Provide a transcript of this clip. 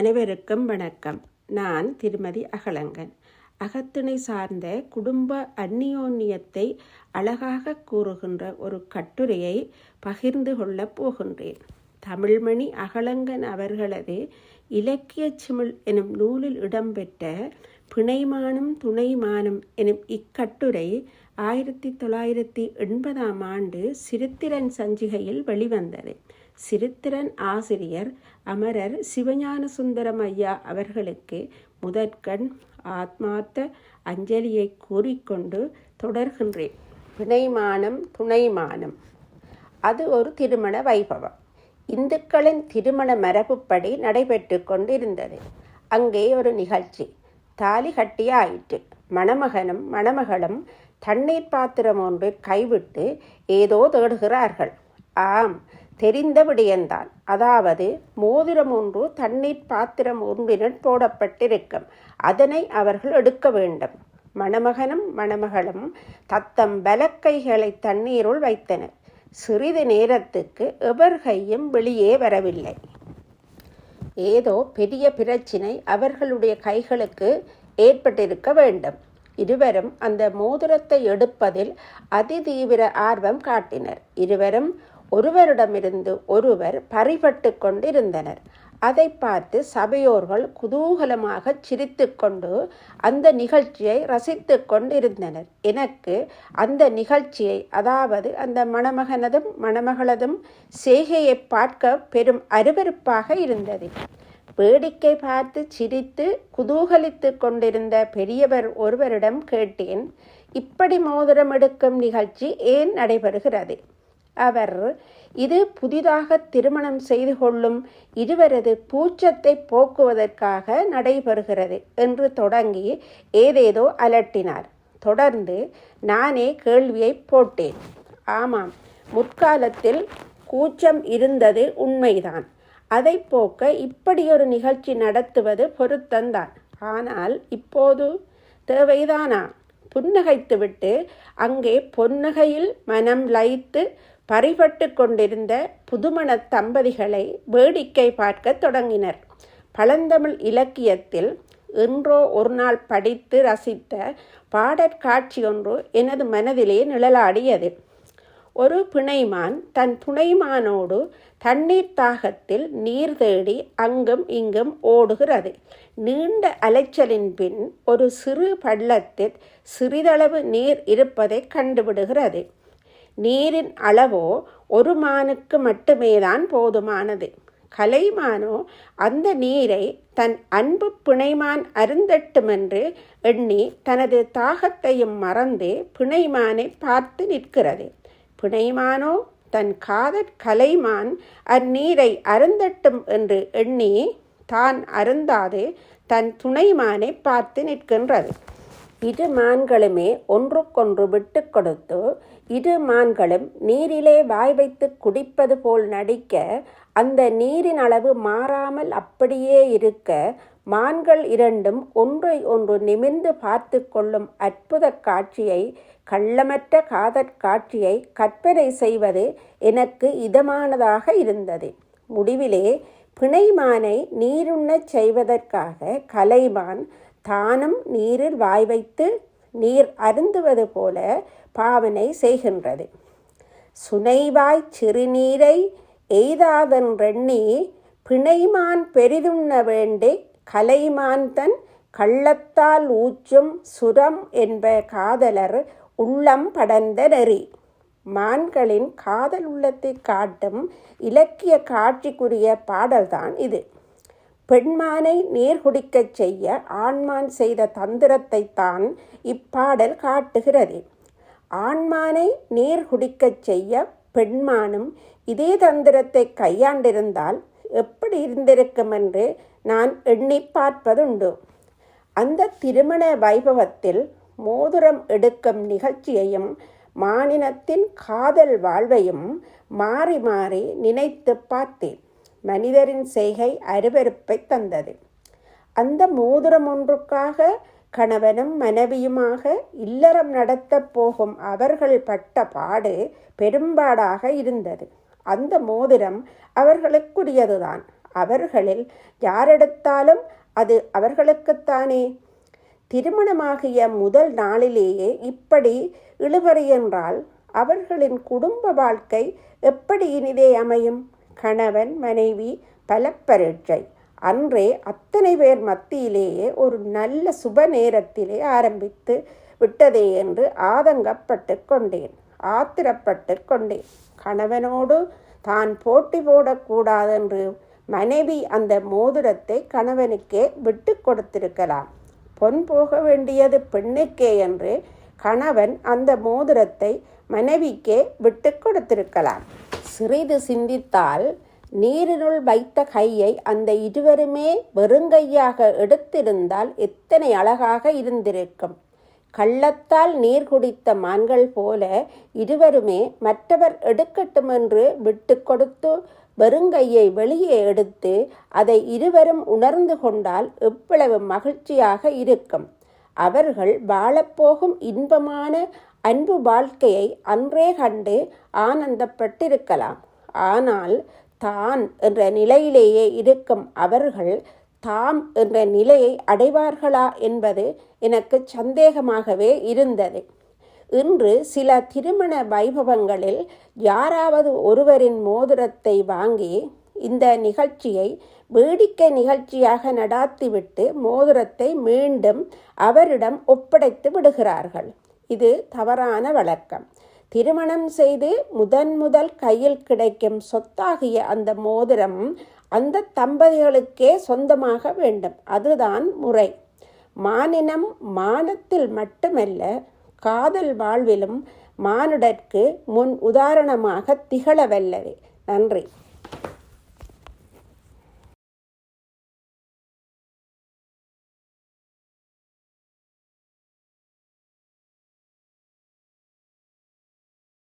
அனைவருக்கும் வணக்கம். நான் திருமதி அகலங்கன். அகத்திணை சார்ந்த குடும்ப அந்நியோன்னியத்தை அழகாக கூறுகின்ற ஒரு கட்டுரையை பகிர்ந்து கொள்ளப் போகின்றேன். தமிழ்மணி அகலங்கன் அவர்களது இலக்கிய சிமிழ் எனும் நூலில் இடம்பெற்ற பிணைமானம் துணைமானம் எனும் இக்கட்டுரை ஆயிரத்தி தொள்ளாயிரத்தி எண்பதாம் ஆண்டு சிறுத்திரன் சஞ்சிகையில் வெளிவந்தது. சிறுத்திரன் ஆசிரியர் அமரர் சிவஞான சுந்தரம் ஐயா அவர்களுக்கு முதற்கண் ஆத்மார்த்த அஞ்சலியை கூறிக்கொண்டு தொடர்கின்றேன். பிணைமானம் துணைமானம். அது ஒரு திருமண வைபவம். இந்துக்களின் திருமண மரபுப்படி நடைபெற்று கொண்டிருந்தது. அங்கே ஒரு நிகழ்ச்சி. தாலி கட்டியாயிற்று. மணமகனும் மணமகளும் தண்ணீர் பாத்திரம் ஒன்று கைவிட்டு ஏதோ தேடுகிறார்கள். ஆம் தெரிந்த விடயந்தான் அதாவது மோதிரம் ஒன்று தண்ணீர் பாத்திரம் ஒன்றினுள் போடப்பட்டிருக்கும். அதனை அவர்கள் எடுக்க வேண்டும். மணமகனும் மணமகளும் தத்தம் பலக்கைகளை தண்ணீருள் வைத்தனர். சிறிது நேரத்துக்கு எவர் கையும் வெளியே வரவில்லை. ஏதோ பெரிய பிரச்சினை அவர்களுடைய கைகளுக்கு ஏற்பட்டிருக்க வேண்டும். இருவரும் அந்த மோதிரத்தை எடுப்பதில் அதிதீவிர ஆர்வம் காட்டினர். இருவரும் ஒருவரிடமிருந்து ஒருவர் பறிபட்டு கொண்டிருந்தனர். அதை பார்த்து சபையோர்கள் குதூகலமாக சிரித்து கொண்டு அந்த நிகழ்ச்சியை ரசித்து கொண்டிருந்தனர். எனக்கு அந்த நிகழ்ச்சியை அதாவது அந்த மணமகனதும் மணமகளதும் செய்கையை பார்க்க பெரும் அருவருப்பாக இருந்தது. வேடிக்கை பார்த்து சிரித்து குதூகலித்து கொண்டிருந்த பெரியவர் ஒருவரிடம் கேட்டேன் இப்படி மோதிரம் எடுக்கும் நிகழ்ச்சி ஏன் நடைபெறுகிறது? அவர் இது புதிதாக திருமணம் செய்து கொள்ளும் இருவரது பூச்சத்தை போக்குவதற்காக நடைபெறுகிறது என்று தொடங்கி ஏதேதோ அலட்டினார். தொடர்ந்து நானே கேள்வியை போட்டேன். ஆமாம் முற்காலத்தில் கூச்சம் இருந்தது உண்மைதான். அதை போக்க இப்படியொரு நிகழ்ச்சி நடத்துவது பொருத்தந்தான். ஆனால் இப்போது தேவைதானா? புன்னகைத்துவிட்டு அங்கே பொன்னகையில் மனம் லயித்து பறிபட்டு கொண்டிருந்த புதுமண தம்பதிகளை வேடிக்கை பார்க்க தொடங்கினர். பழந்தமிழ் இலக்கியத்தில் என்றோ ஒரு நாள் படித்து ரசித்த பாடற்காட்சி ஒன்று எனது மனதிலே நிழலாடியது. ஒரு பிணைமான் தன் துணைமானோடு தண்ணீர் தாகத்தில் நீர் தேடி அங்கும் இங்கும் ஓடுகிறது. நீண்ட அலைச்சலின் பின் ஒரு சிறு பள்ளத்தில் சிறிதளவு நீர் இருப்பதை கண்டுவிடுகிறது நீரின் அளவோ ஒரு மானுக்கு மட்டுமே தான் போதுமானது. கலைமானோ அந்த நீரை தன் அன்பு பிணைமான் அருந்தட்டுமென்று எண்ணி தனது தாகத்தையும் மறந்து பிணைமானை பார்த்து நிற்கிறது. பிணைமானோ? தன் காதற் கலைமான் அந்நீரை அருந்தட்டும் என்று எண்ணி தான் அருந்தாது தன் துணைமானை பார்த்து நிற்கின்றது. இரு மான்களுமே ஒன்றுக்கொன்று விட்டு கொடுத்து இரு மான்களும் நீரிலே வாய் வைத்து குடிப்பது போல் நடிக்க அந்த நீரின் அளவு மாறாமல் அப்படியே இருக்க மான்கள் இரண்டும் ஒன்றை ஒன்று நிமிர்ந்து பார்த்து கொள்ளும் அற்புத காட்சியை கள்ளமற்ற காதற் காட்சியை கற்பனை செய்வது எனக்கு இதமானதாக இருந்தது. முடிவிலே பிணைமானை நீருண்ணச் செய்வதற்காக கலைமான் தானும் நீரில் வாய் வைத்து நீர் அருந்துவது போல பாவனை செய்கின்றது. சுனைவாய் சிறுநீரை எய்தாதென்றெண்ணி பிணைமான் பெரிதுண்ண வேண்டி கலைமாந்தன் கள்ளத்தால் ஊச்சும் சுரம் என்ப காதலர் உள்ளம் படர்ந்த நெறி. மான்களின் காதல் உள்ளத்தை காட்டும் இலக்கிய காட்சிக்குரிய பாடல்தான் இது. பெண்மானை நீர் குடிக்கச் செய்ய ஆண்மான் செய்த தந்திரத்தை தான் இப்பாடல் காட்டுகிறது. ஆண்மானை நீர் குடிக்கச் செய்ய பெண்மானும் இதே தந்திரத்தை கையாண்டிருந்தால் எப்படி இருந்திருக்கும் என்று நான் எண்ணி பார்ப்பதுண்டு. அந்த திருமண வைபவத்தில் மோதிரம் எடுக்கும் நிகழ்ச்சியையும் மாநிலத்தின் காதல் வாழ்வையும் மாறி மாறி நினைத்து பார்த்தேன். மனிதரின் செய்கை அருவருப்பை தந்தது. அந்த மோதிரம் ஒன்றுக்காக கணவனும் மனைவியுமாக இல்லறம் நடத்தப் போகும் அவர்கள் பட்ட பாடு பெரும்பாடாக இருந்தது. அந்த மோதிரம் அவர்களுக்குரியதுதான். அவர்களில் யாரெடுத்தாலும் அது அவர்களுக்குத்தானே. திருமணமாகிய முதல் நாளிலேயே இப்படி இழுபறி என்றால் அவர்களின் குடும்ப வாழ்க்கை எப்படி இனிதே அமையும்? கணவன் மனைவி பல பரீட்சை அன்றே அத்தனை பேர் மத்தியிலேயே ஒரு நல்ல சுப நேரத்திலே ஆரம்பித்து விட்டதே என்று ஆதங்கப்பட்டு கொண்டேன் ஆத்திரப்பட்டு கொண்டேன். கணவனோடு தான் போட்டி போடக்கூடாதென்று மனைவி அந்த மோதிரத்தை கணவனுக்கே விட்டு கொடுத்திருக்கலாம். பொன் போக வேண்டியது பெண்ணுக்கே என்று கணவன் அந்த மோதிரத்தை மனைவிக்கே விட்டு கொடுத்திருக்கலாம். சிறிது சிந்தித்தால் நீரினுள் வைத்த கையை அந்த இருவருமே வெறுங்கையாக எடுத்திருந்தால் எத்தனை அழகாக இருந்திருக்கும். கள்ளத்தால் நீர் குடித்த மான்கள் போல இருவருமே மற்றவர் எடுக்கட்டும் என்று விட்டு கொடுத்து வெறுங்கையை வெளியே எடுத்து அதை இருவரும் உணர்ந்து கொண்டால் எவ்வளவு மகிழ்ச்சியாக இருக்கும். அவர்கள் வாழப்போகும் இன்பமான அன்பு வாழ்க்கையை அன்றே கண்டு ஆனந்தப்பட்டிருக்கலாம். ஆனால் தான் என்ற நிலையிலேயே இருக்கும் அவர்கள் தாம் என்ற நிலையை அடைவார்களா என்பது எனக்கு சந்தேகமாகவே இருந்தது. இன்று சில திருமண வைபவங்களில் யாராவது ஒருவரின் மோதிரத்தை வாங்கி இந்த நிகழ்ச்சியை வேடிக்கை நிகழ்ச்சியாக நடாத்திவிட்டு மோதிரத்தை மீண்டும் அவரிடம் ஒப்படைத்து விடுகிறார்கள். இது தவறான வழக்கம். திருமணம் செய்து முதன் முதல் கையில் கிடைக்கும் சொத்தாகிய அந்த மோதிரம் அந்த தம்பதிகளுக்கே சொந்தமாக வேண்டும். அதுதான் முறை. மானினம் மானத்தில் மட்டுமல்ல காதல் வாழ்விலும் மானுடற்கு முன் உதாரணமாக திகழவல்லது நன்றி.